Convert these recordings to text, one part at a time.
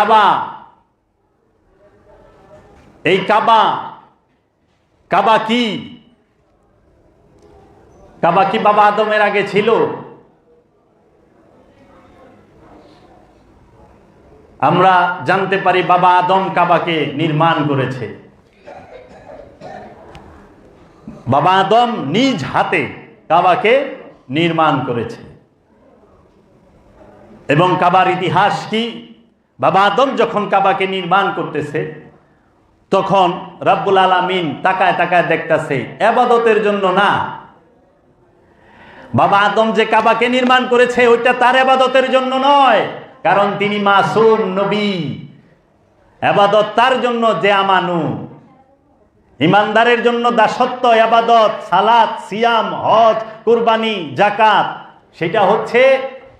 কাবা। এই কাবা। কাবা কি? কাবা কি বাবা আদমের আগে ছিল? আমরা জানতে পারি বাবা আদম কাবাকে নির্মাণ করেছে। বাবা আদম নিজ হাতে কাবাকে নির্মাণ করেছে। এবং কাবার ইতিহাস কি? বাবা আদম যখন কাবাকে নির্মাণ করতেছে, তখন রাব্বুল আলামিন তাকায় তাকায় দেখতেছে, এবাদতের জন্য না। বাবা আদম যে কাবাকে নির্মাণ করেছে, ওইটা তার এবাদতের জন্য নয়, কারণ তিনি মাসুম নবী। এবাদত তার জন্য যে আমানু। ইমানদারের জন্য দাসত্ব আবাদত সালাত, সিয়াম, হজ, কুরবানি জাকাত সেটা হচ্ছে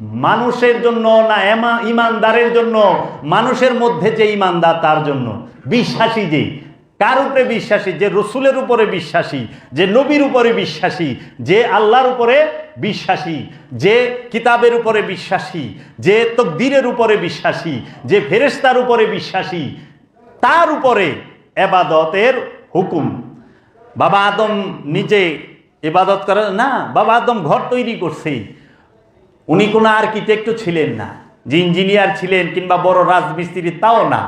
মানুষের জন্য না ইমানদারের জন্য? মানুষের মধ্যে যে ইমানদার, তার জন্য। বিশ্বাসী যে। কার উপরে বিশ্বাসী? যে রসুলের উপরে বিশ্বাসী, যে নবীর উপরে বিশ্বাসী, যে আল্লাহর উপরে বিশ্বাসী, যে কিতাবের উপরে বিশ্বাসী, যে তকদিরের উপরে বিশ্বাসী, যে ফেরেস্তার উপরে বিশ্বাসী, তার উপরে এবাদতের হুকুম। বাবা আদম নিজে ইবাদত করে না, বাবা আদম ঘর তৈরি করছে। উনি কোনো আর্কিটেক্টও ছিলেন না, যে ইঞ্জিনিয়ার ছিলেন কিংবা বড় রাজমিস্ত্রি তাও না।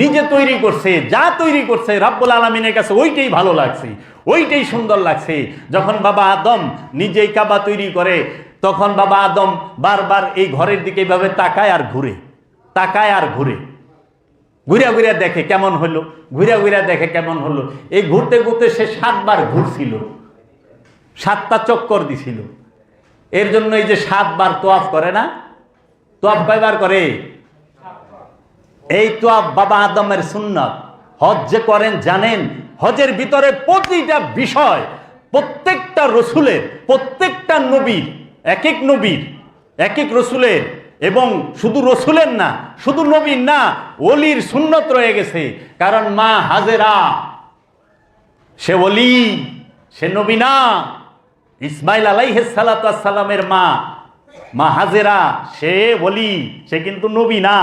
নিজে তৈরি করছে, যা তৈরি করছে, রাব্বুল আলমিনের কাছে ওইটাই ভালো লাগছে, ওইটাই সুন্দর লাগছে। যখন বাবা আদম নিজেই কাবা তৈরি করে, তখন বাবা আদম বারবার এই ঘরের দিকে এইভাবে তাকায় আর ঘুরে, তাকায় আর ঘুরে। ঘুরিয়া ঘুরিয়া দেখে কেমন হলো ঘুরিয়া ঘুরিয়া দেখে কেমন হলো। এই ঘুরতে ঘুরতে সে সাতবার ঘুরছিল, সাতটা চক্কর দিছিল। এর জন্য এই যে সাতবার তোয়াফ করে না? তোয়াফ কয়বার করে? এই তোয়াফ বাবা আদমের সুন্নত। হজ যে করেন, জানেন, হজের ভিতরে প্রতিটা বিষয়, প্রত্যেকটা রসুলের, প্রত্যেকটা নবীর এক এক নবীর এক এক রসুলের, এবং শুধু রসুলের না, শুধু নবীর না অলির সুন্নত রয়ে গেছে। কারণ মা হাজেরা, সে অলি সে নবী না। ইসমাইল আলাইহ সালাতামের মা মা হাজেরা সে বলি সে কিন্তু নবী না।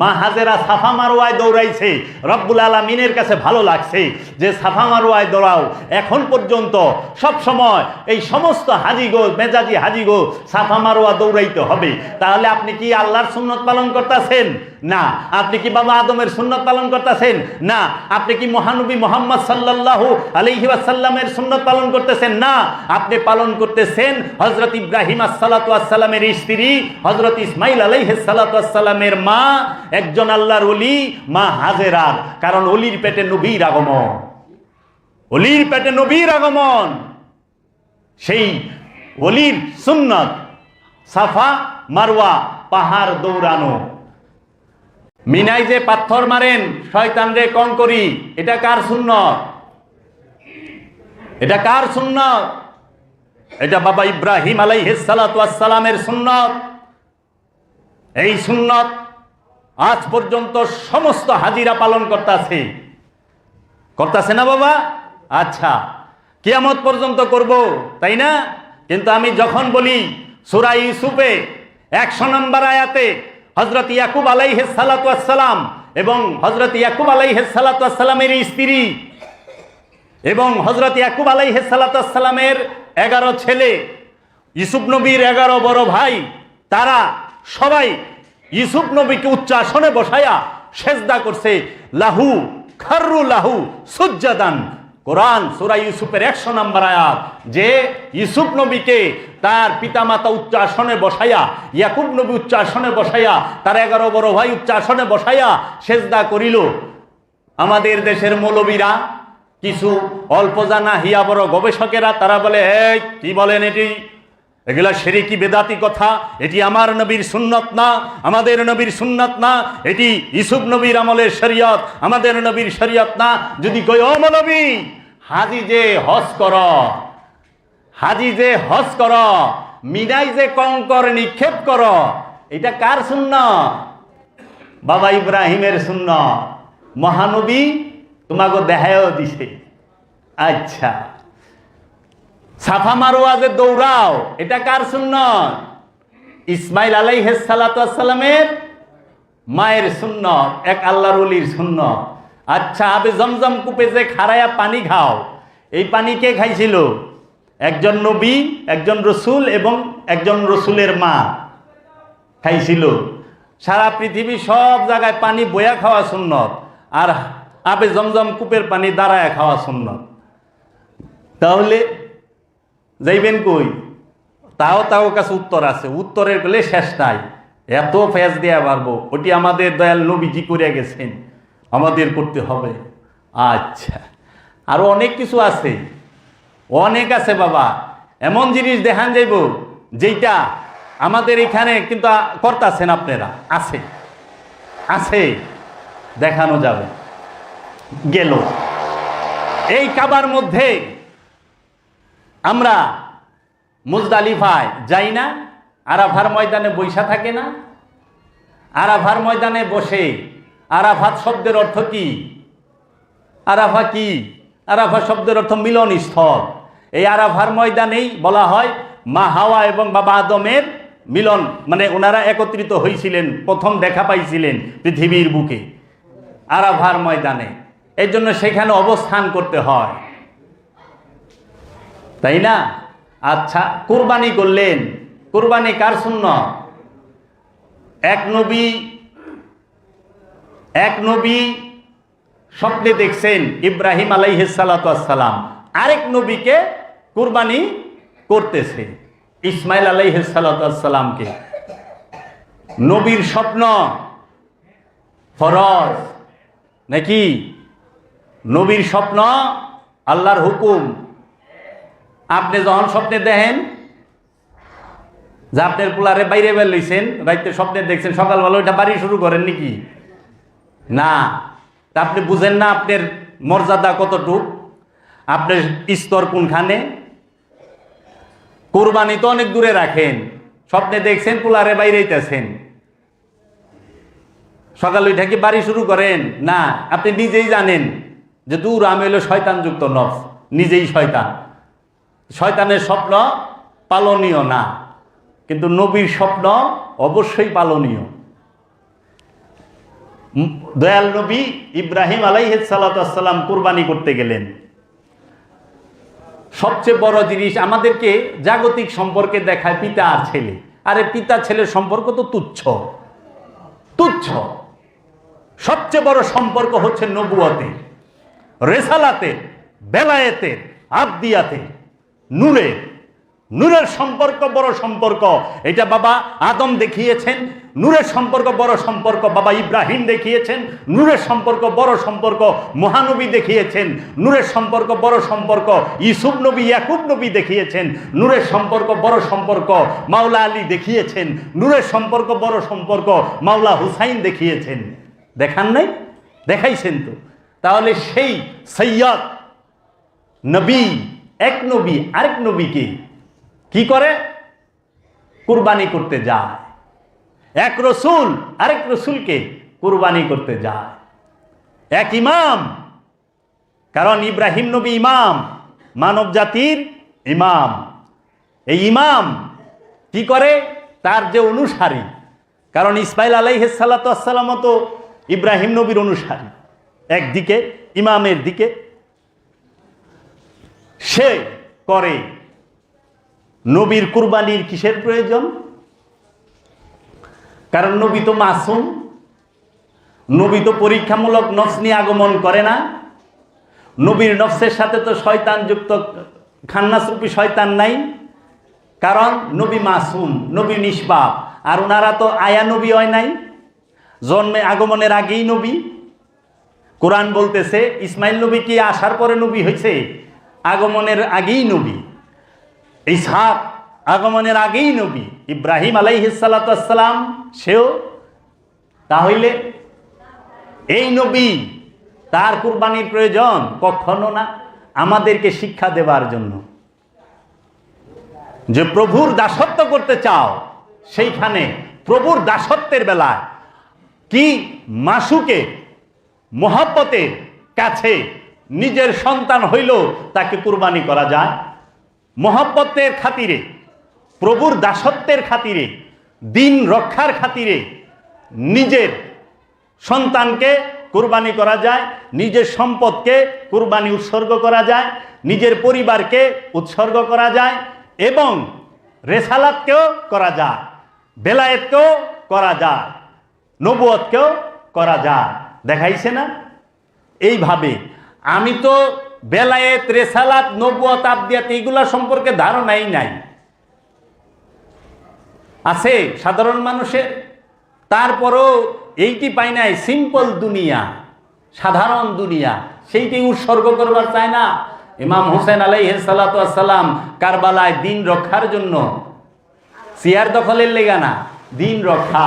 মা হাজেরা সাফা মারোয়ায় দৌড়াইছে। রব্বুল আলমিনের কাছে ভালো লাগছে যে সাফা মারোয়ায় দৌড়াও। এখন পর্যন্ত সব সময় এই সমস্ত হাজিগো, মেজাজি হাজিগো সাফা মারোয়া দৌড়াইতে হবে। তাহলে আপনি কি আল্লাহর সুন্নত পালন করতেছেন? না। আপনি কি বাবা আদমের সুন্নত পালন করতেছেন? না। আপনি কি মহানবী মোহাম্মদ সাল্লাল্লাহু আলাইহি ওয়াসাল্লামের সুন্নত পালন করতেছেন? না। আপনি পালন করতেছেন হযরত ইব্রাহিম আসসালাতু আসসালামের স্ত্রী, হযরত ইসমাইল আলাইহিস সালাতু আসসালামের মা একজন আল্লাহর অলি মা হাজেরার। কারণ অলির পেটে নবীর আগমন। অলির পেটে নবীর আগমন। সেই অলির সুন্নত, সাফা, মারওয়া, পাহাড় দৌড়ানো। মিনাই যে পাথর মারেন, শয়তান রে কম করি, এটা কার সুন্নত? এটা কার সুন্নত? এটা বাবা ইব্রাহিম আলাইহিসালামের সুন্নত। এই সুন্নত আজ পর্যন্ত সমস্ত হাজিরা পালন করতেছে। করতেছে না বাবা? আচ্ছা কিয়ামত পর্যন্ত করব, তাই না? কিন্তু আমি যখন বলি সুরা ইউসুফে একশো নম্বর আয়াতে হজরত ইয়াকুব আলাইহ সালাতাম এবং হজরত ইয়াকুব আলাইহ সালাতামের স্ত্রী এবং হজরত ইয়াকুব আলাইহ সালাতামের এগারো ছেলে ইসুফ নবীর এগারো বড় ভাই, তারা সবাই ইসুফ নবীকে উচ্চ আসনে বসায়া সেজদা করছে, লাহু খারু লাহু সুজ্জাদান। কোরআন সুরা ইউসুফের একশো নম্বর আয়াত, যে ইউসুফ নবীকে তার পিতামাতা উচ্চ আসনে বসাইয়া ইয়াকুব নবী উচ্চ আসনে বসাইয়া তার এগারো বড় ভাই উচ্চ আসনে বসাইয়া সেজদা করিল। আমাদের দেশের মৌলবীরা, কিছু অল্প জানা হিয়া বড় গবেষকেরা, তারা বলে কি বলেন এটি? এগুলা সেরেকি বেদাতি কথা, এটি আমার নবীর সুন্নত না, আমাদের নবীর সুন্নত না, এটি ইসুফ নবীর আমলের শরীয়ত, আমাদের নবীর শরীয়ত না। যদি কই ও হাজি যে হজ কর, হাজি যে হজ কর, মিনাই যে কঙ্কর নিক্ষেপ কর, এটা কার শূন্য বাবা ইব্রাহিমের শূন্য মহানবী তোমাকে দেখায়ও দিছে। আচ্ছা। সাফা মারোয়া যে দৌড়াও। এটা কার সুন্নত? ইসমাইল আলাইহিস সালামের মায়ের শূন্য এক আল্লাহর শূন্য আচ্ছা আবে জমজম কূপে যে খারায়া পানি খাও, এই পানি কে খাইছিল? একজন নবী, একজন রসুল এবং একজন রসুলের মা খাইছিল। সারা পৃথিবী সব জায়গায় পানি বয়া খাওয়া সুন্নত আর আবে জমজম কূপের পানি দাঁড়ায় খাওয়া সুন্নত। তাহলে যাইবেন কই? তাও তাও কাছে উত্তর আছে। উত্তরের গেলে শেষ নাই। এত ফেস দেয়া পারব। ওটি আমাদের দয়াল নবীজি করে গেছেন। আমাদের করতে হবে। আচ্ছা। আরও অনেক কিছু আছে। অনেক আছে বাবা। এমন জিনিস দেখান যাইব যেটা আমাদের এখানে কিন্তু করতেছেন আপনারা। আছে। আছে। দেখানো যাবে। গেল। এই কাবার মধ্যে আমরা মুজদালিফায় যাই না, আরাফার ময়দানে বৈশা থাকে না, আরাফার ময়দানে বসে আরাফাত শব্দের অর্থ কি? আরাফা কি? আরাফা শব্দের অর্থ মিলন স্থল এই আরাফার ময়দানেই বলা হয় মা হাওয়া এবং বাবা আদমের মিলন মানে ওনারা একত্রিত হয়েছিলেন প্রথম দেখা পাইছিলেন পৃথিবীর বুকে, আরাফার ময়দানে। এর জন্য সেখানে অবস্থান করতে হয়। তাই না? আচ্ছা কুরবানি করলেন। কুরবানি কার শূন্য এক নবী এক নবী স্বপ্নে দেখছেন ইব্রাহিম আলাইহিসালাম আরেক নবীকে কুরবানি করতেছে ইসমাইল আলাইহিসালামকে নবীর স্বপ্ন ফরজ, নাকি? নবীর স্বপ্ন আল্লাহর হুকুম আপনি যখন স্বপ্নে দেখেন যে আপনার পোলারে বাইরে বের লইছেন রাইতে স্বপ্নে দেখছেন, সকালবেলা ওইটা বাড়ি শুরু করেন নাকি? না। তা আপনি বুঝেন না আপনার মর্যাদা কতটুক? আপনার স্তর কোনখানে? কোরবানি তো অনেক দূরে রাখেন। স্বপ্নে দেখছেন পোলারে বাইরেইতেছেন সকাল ওইটা কি বাড়ি শুরু করেন? না। আপনি নিজেই জানেন যে দূর আমি হলো শয়তানযুক্ত নফস। নিজেই শয়তান। শয়তানের স্বপ্ন পালনীয় না। কিন্তু নবীর স্বপ্ন অবশ্যই পালনীয়। দয়াল নবী ইব্রাহিম আলাইসালাম কুরবানি করতে গেলেন। সবচেয়ে বড় জিনিস আমাদেরকে জাগতিক সম্পর্কে দেখায় পিতা আর ছেলে। আরে পিতা ছেলের সম্পর্ক তো তুচ্ছ। তুচ্ছ। সবচেয়ে বড় সম্পর্ক হচ্ছে নবুয়তে রেসালাতে বেলায়েতে আবদিয়াতে নূরে। নূরের সম্পর্ক বড় সম্পর্ক। এটা বাবা আদম দেখিয়েছেন, নূরের সম্পর্ক বড় সম্পর্ক। বাবা ইব্রাহিম দেখিয়েছেন, নূরের সম্পর্ক বড় সম্পর্ক। মহানবী দেখিয়েছেন, নূরের সম্পর্ক বড় সম্পর্ক। ইসুফ নবী, ইয়াকুব নবী দেখিয়েছেন, নূরের সম্পর্ক বড় সম্পর্ক। মাওলা আলী দেখিয়েছেন, নূরের সম্পর্ক বড় সম্পর্ক। মাওলা হুসাইন দেখিয়েছেন। দেখান নাই? দেখাইছেন তো। তাহলে সেই সৈয়দ নবী এক নবী, আরেক নবীকে কি? করে? কুরবানি করতে যায়। এক রসুল, আরেক রসুলকে কুরবানি করতে যায়। এক ইমাম, কারণ ইব্রাহিম নবী ইমাম, মানব জাতির ইমাম। এই ইমাম কি করে? তার যে অনুসারী, কারণ ইসমাইল আলাইসাল্লাম তো ইব্রাহিম নবীর অনুসারী। একদিকে, ইমামের দিকে সে করে। নবীর কুরবানির কিসের প্রয়োজন? কারণ নবী তো মাসুম। নবী তো পরীক্ষামূলক নফস নিয়ে আগমন করে না। নবীর নফসের সাথে তো শয়তান যুক্ত। খান্নাসরূপী শয়তান নাই। কারণ নবী মাসুম, নবী নিষ্পাপ। আর ওনারা তো আয়া নবী হয় নাই। জন্মে আগমনের আগেই নবী। কোরআন বলতেছে, ইসমাইল নবী কি আসার পরে নবী হয়েছে আগমনের আগেই নবী। ইসহাক আগমনের আগেই নবী। ইব্রাহিম আলাইহিসালাম সেও তাহলে এই নবী, তার কুরবানির প্রয়োজন কখনো না, আমাদেরকে শিক্ষা দেবার জন্য। যে প্রভুর দাসত্ব করতে চাও, সেইখানে প্রভুর দাসত্বের বেলায় কি মাসুকে, মহাব্বতের কাছে নিজের সন্তান হইল তাকে কুরবানি করা যায়। মহাব্বতের খাতিরে, প্রভুর দাসত্বের খাতিরে, দিন রক্ষার খাতিরে নিজের সন্তানকে কুরবানি করা যায়, নিজের সম্পদকে কুরবানি উৎসর্গ করা যায়, নিজের পরিবারকে উৎসর্গ করা যায় এবং রেসালাতকেও করা যায়, বেলায়েতকেও করা যায়, নবুয়তকেও করা যায়। দেখাইছে না? এইভাবে আমি তো বেলায়েত, রেসালাত, নবুয়ত, আবদিয়াত এইগুলা সম্পর্কে ধারণাই নাই। আছে সাধারণ মানুষের। তারপরও এইটি পাই নাই, সিম্পল দুনিয়া, সাধারণ দুনিয়া। সেইটি উৎসর্গ করবার চায় না। ইমাম হোসেন আলাই সালাম কারবালায় দিন রক্ষার জন্য সিয়ার দখলের লেগা না, দিন রক্ষা।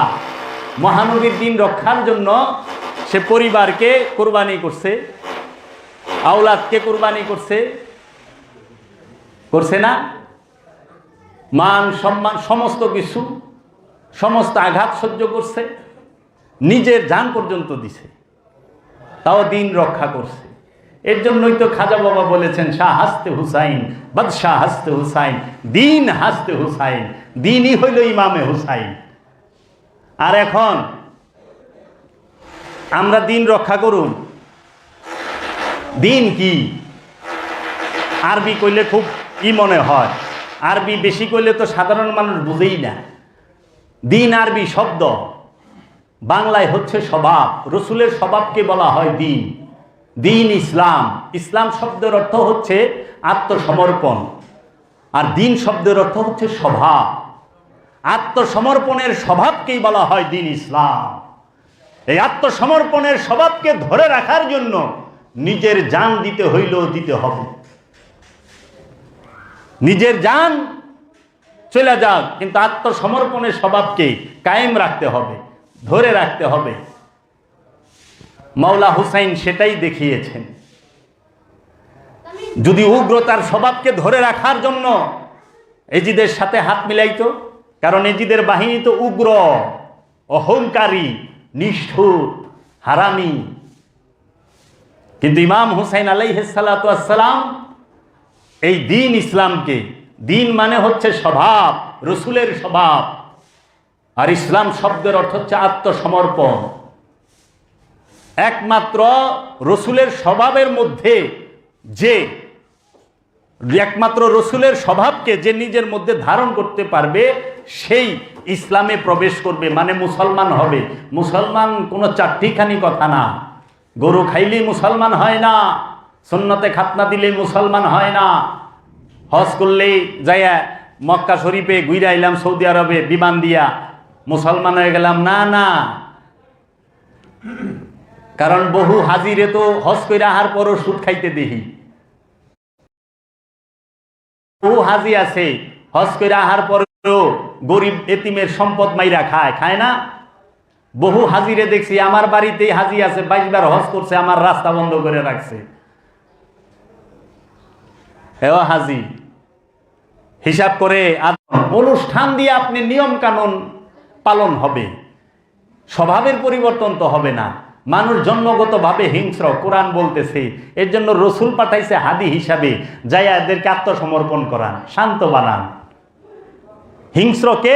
মহানবীর দিন রক্ষার জন্য সে পরিবারকে কোরবানি করছে। আওলাদকে কোরবানি করছে? করছে না? মান, সম্মান, সমস্ত কিছু, সমস্ত আঘাত সহ্য করছে, নিজের যান পর্যন্ত দিছে। তাও দিন রক্ষা করছে। এর জন্যই তো খাজা বাবা বলেছেন, শাহ হাসতে হুসাইন, বাদশাহ হাসতে হুসাইন, দিন হাসতে হুসাইন, দিনই হইল ইমামে হুসাইন। আর এখন আমরা দিন রক্ষা করুন। দিন কি? আরবি কইলে খুব ই মনে হয়। আরবি বেশি কইলে তো সাধারণ মানুষ বুঝেই না। দিন আরবি শব্দ। বাংলায় হচ্ছে স্বভাব। রসুলের স্বভাবকে বলা হয় দিন। দিন ইসলাম। ইসলাম শব্দের অর্থ হচ্ছে আত্মসমর্পণ। আর দিন শব্দের অর্থ হচ্ছে স্বভাব। আত্মসমর্পণের স্বভাবকেই বলা হয় দিন ইসলাম। এই আত্মসমর্পণের স্বভাবকে ধরে রাখার জন্য নিজের জান দিতে হইলেও দিতে হবে। নিজের জান চলে যাক, কিন্তু আত্মসমর্পণের স্বভাবকে কায়েম রাখতে হবে, ধরে রাখতে হবে। মাওলা হুসাইন সেটাই দেখিয়েছেন। যদি উগ্রতার স্বভাবকে ধরে রাখার জন্য এজিদের সাথে হাত মিলাইত, কারণ এজিদের বাহিনী তো উগ্র, অহংকারী, নিষ্ঠুর, হারামি কিন্তু ইমাম হুসাইন আলাইসালাম এই দিন ইসলামকে, দিন মানে হচ্ছে স্বভাব, রসুলের স্বভাব। আর ইসলাম শব্দের অর্থ হচ্ছে আত্মসমর্পণ। একমাত্র রসুলের স্বভাবের মধ্যে যে, একমাত্র রসুলের স্বভাবকে যে নিজের মধ্যে ধারণ করতে পারবে, সেই ইসলামে প্রবেশ করবে মানে মুসলমান হবে। মুসলমান কোনো চারটিখানি কথা না। গরু খাইলেই মুসলমান হয় না, সুন্নতে খাতনা দিলেই মুসলমান হয় না। হজ করলেই যাইয়া মক্কা শরীফে ঘুরে আইলাম সৌদি আরবে, বিমান দিয়া। মুসলমান হয়ে গেলাম, না না। কারণ বহু হাজিরে তো হজ করে আহার পরও সুদ খাইতে দেখি বহু হাজি আছে, হজ করে আহার পরেও গরিব এতিমের সম্পদ মাইরা খায় খায় না? বহু হাজিরে দেখছি, আমার বাড়িতেই হাজি আছে, বাইশবার হজ করছে, আমার রাস্তা বন্ধ করে রাখছে। হাজি, হিসাব করে অনুষ্ঠান দিয়ে আপনি নিয়ম কানুন পালন হবে। স্বভাবের পরিবর্তন তো হবে না। মানুষ জন্মগতভাবে হিংস্র, কোরআন বলতেছে, এর জন্য রসুল পাঠাইছে হাদি হিসাবে যাই এদেরকে আত্মসমর্পণ করান, শান্ত বানান। হিংস্রকে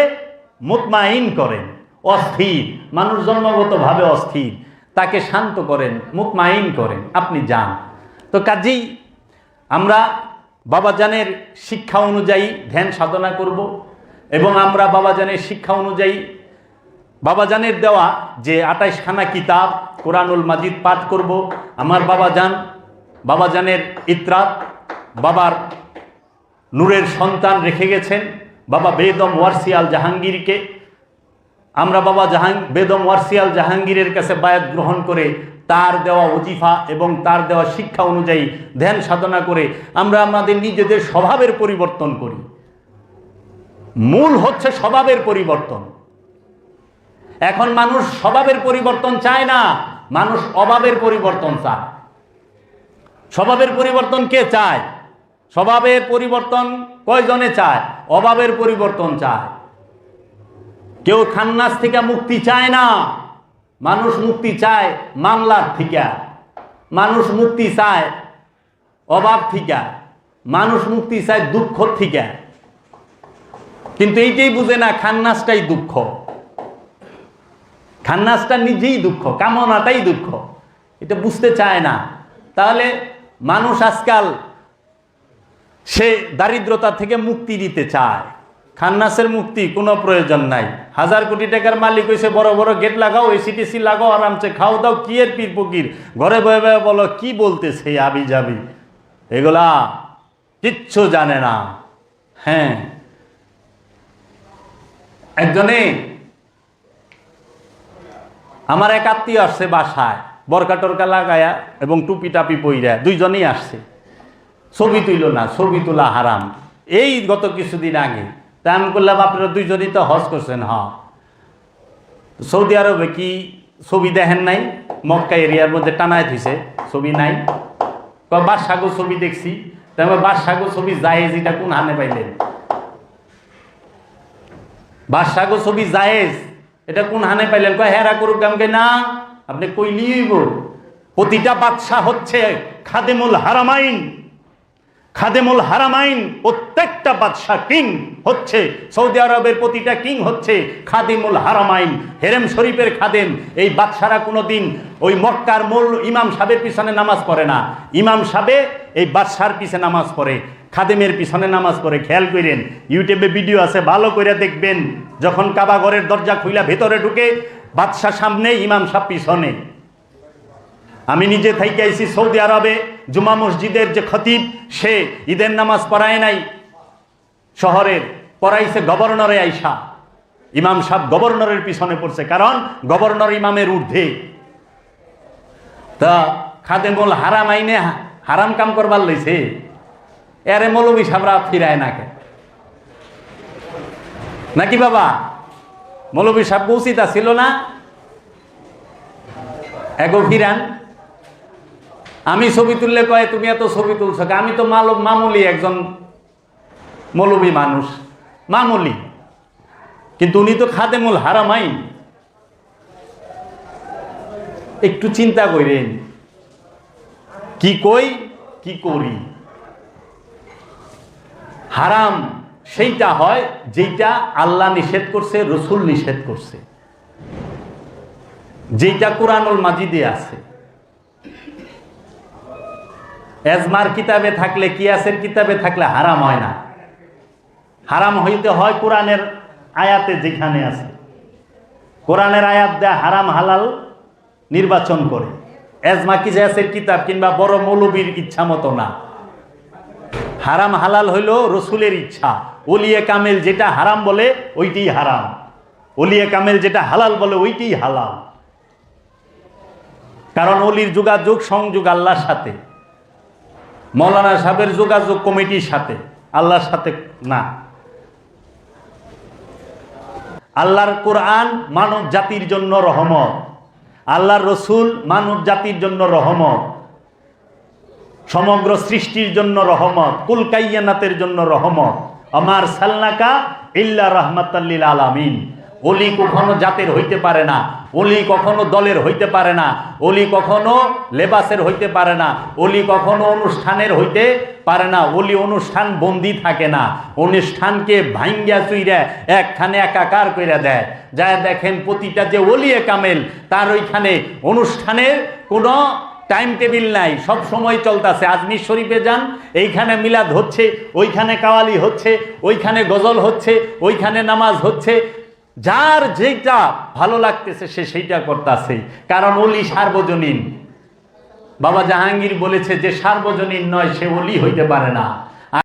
মুতমাইন করেন। অস্থির। মানুষ জন্মগতভাবে অস্থির। তাকে শান্ত করেন মুতমাইন করেন, আপনি যান। তো কাজেই আমরা বাবাজানের শিক্ষা অনুযায়ী ধ্যান সাধনা করব এবং আমরা বাবাজানের শিক্ষা অনুযায়ী বাবাজানের দেওয়া যে আটাইশখানা কিতাব কোরআনুল মাজিদ পাঠ করব। আমার বাবাজান, বাবাজানের ইত্রাত বাবার নূরের সন্তান রেখে গেছেন। বাবা বেদম ওয়ারসিয়াল জাহাঙ্গীরকে আমরা বাবা জাহাং, বেদম ওয়ারসিয়াল জাহাঙ্গীরের কাছে বায়াত গ্রহণ করে তার দেওয়া ওজিফা এবং তার দেওয়া শিক্ষা অনুযায়ী ধ্যান সাধনা করে আমরা আমাদের নিজেদের স্বভাবের পরিবর্তন করি। মূল হচ্ছে স্বভাবের পরিবর্তন। এখন মানুষ স্বভাবের পরিবর্তন চায় না, মানুষ অভাবের পরিবর্তন চায়। স্বভাবের পরিবর্তন কে চায়? স্বভাবের পরিবর্তন কয়জনে চায়? অভাবের পরিবর্তন চায়। কেউ খান্নাস থেকে মুক্তি চায় না। মানুষ মুক্তি চায় মামলার থেকে মানুষ মুক্তি চায় অভাব থেকে মানুষ মুক্তি চায় দুঃখ থেকে কিন্তু এইটাই বুঝে না খান্নাসটাই দুঃখ। খান্নাসটা নিজেই দুঃখ, কামনাটাই দুঃখ। এটা বুঝতে চায় না। তাহলে মানুষ আজকাল সে দারিদ্রতা থেকে মুক্তি দিতে চায়। খান্নাসের মুক্তি, কোনো প্রয়োজন নাই। হাজার কোটি টাকার মালিক হয়েছে বড় বড় গেট লাগাও এসিটিসি লাগাও, আরামসে খাও দাও, কি এর পীর ফকির? ঘরে বয়ে বয়ে বলো, কি বলতেছে আবি যাবি এগুলা কিচ্ছু জানে না। হ্যাঁ। একজনে আমার এক আত্মীয় আসছে বাসায়, বরকা টরকা লাগায়া এবং টুপি টাপি পইরা, দুইজনেই আসছে। ছবি তুইল না, ছবি তোলা হারাম। এই গত কিছুদিন আগে তা আমি করলাম আপনারা দুইজনই তো হজ করছেন হ সৌদি আরবে কি ছবি দেখেন নাই? মক্কা এরিয়ার মধ্যে টানায় থিছে ছবি নাই। বাদশাগো ছবি দেখছি তারপর বাদশাগো ছবি জায়েজ, এটা কোন হানে পাইলেন? বাদশাগো ছবি জায়েজ, এটা কোন হানে পাইলেন? কয়, হেরা করুক আমাকে না, আপনি কইলিব প্রতিটা বাদশাহ হচ্ছে খাদেমুল হারামাইন। খাদেমুল হারামাইন প্রত্যেকটা বাদশাহ কিং হচ্ছে। সৌদি আরবের প্রতিটা কিং হচ্ছে খাদিমুল হারামাইন। হেরেম শরীফের খাদেম। এই বাদশারা কোনোদিন ওই মক্কার মূল ইমাম সাহেবের পিছনে নামাজ পড়ে না। ইমাম সাহেবে এই বাদশার পিছে নামাজ পড়ে, খাদেমের পিছনে নামাজ পড়ে। খেয়াল করেন ইউটিউবে ভিডিও আছে, ভালো করে দেখবেন। যখন কাবাগরের দরজা খুইলা ভেতরে ঢুকে, বাদশাহ সামনে, ইমাম সাহেব পিছনে। আমি নিজে থেকে আইছি সৌদি আরবে, জুমা মসজিদের যে খতিব, সে ঈদের নামাজ পড়ায় নাই। শহরের পড়াইছে গভর্নরে আইসা। ইমাম সাহেব গভর্নরের পিছনে পড়ছে, কারণ গভর্নর ইমামের ঊর্ধ্বে। তা খাদেমুল হারাম আইনে হারাম কাম করবার লইছে। এরে মৌলবী সাহরা ফিরায় নাকে নাকি বাবা? মৌলবী সাহেব উচিত ছিল না? এগো ফিরান। আমি ছবি তুললে কয়, তুমি এত ছবি তুলছো আমি তো মালব মামুলি একজন মৌলবী মানুষ, মামুলি। কিন্তু উনি তো খাদেমুল হারামাইন একটু চিন্তা করেন কি কই, কি করি? হারাম সেইটা হয় যেটা আল্লাহ নিষেধ করছে, রসুল নিষেধ করছে। যেটা কোরআনুল মাজিদে আছে। এজমার কিতাবে থাকলে, কিয়াসের কিতাবে থাকলে হারাম হয় না। হারাম হইতে হয় কোরআনের আয়াতে যেখানে আছে। কোরআনের আয়াত দেয় হারাম হালাল নির্বাচন করে। এজমা কিজাসের কিতাব কিংবা বড় মৌলবীর ইচ্ছা মতো না। হারাম হালাল হইল রসুলের ইচ্ছা। ওলিয়ে কামেল যেটা হারাম বলে ওইটাই হারাম। ওলিয়ে কামেল যেটা হালাল বলে ওইটাই হালাল। কারণ অলির যোগাযোগ, সংযোগ আল্লাহর সাথে। মৌলানা সাহেবের যোগাযোগ কমিটির সাথে, আল্লাহর সাথে না। আল্লাহর কোরআন মানব জাতির জন্য রহমত। আল্লাহর রসুল মানব জাতির জন্য রহমত। সমগ্র সৃষ্টির জন্য রহমত। কুলকাইয়ানাতের জন্য রহমত। আমার সাল্লাকা ইল্লা রহমাতাল্লিল আলামিন। অলি কখনো জাতের হইতে পারে না, অলি কখনো দলের হইতে পারে না, অলি কখনো লেবাসের হইতে পারে না, অলি কখনো অনুষ্ঠানের হইতে পারে না, অলি অনুষ্ঠান বন্দি থাকে না, অনুষ্ঠানকে ভাঙ্গিয়া চুইরা একখানে একাকার কইরা দেয়। যা দেখেন প্রতিটা যে অলিয়ে কামেল, তার ওইখানে অনুষ্ঠানের কোনো টাইম টেবিল নাই, সব সময় চলতেছে। আজমির শরীফে যান, এইখানে মিলাদ হচ্ছে, ওইখানে কাওয়ালি হচ্ছে, ওইখানে গজল হচ্ছে, ওইখানে নামাজ হচ্ছে যার যেটা ভালো লাগতেছে, সে সেইটা করতেছে। কারণ অলি সার্বজনীন। বাবা জাহাঙ্গীর বলেছে যে, সার্বজনীন নয়, সে অলি হইতে পারে না।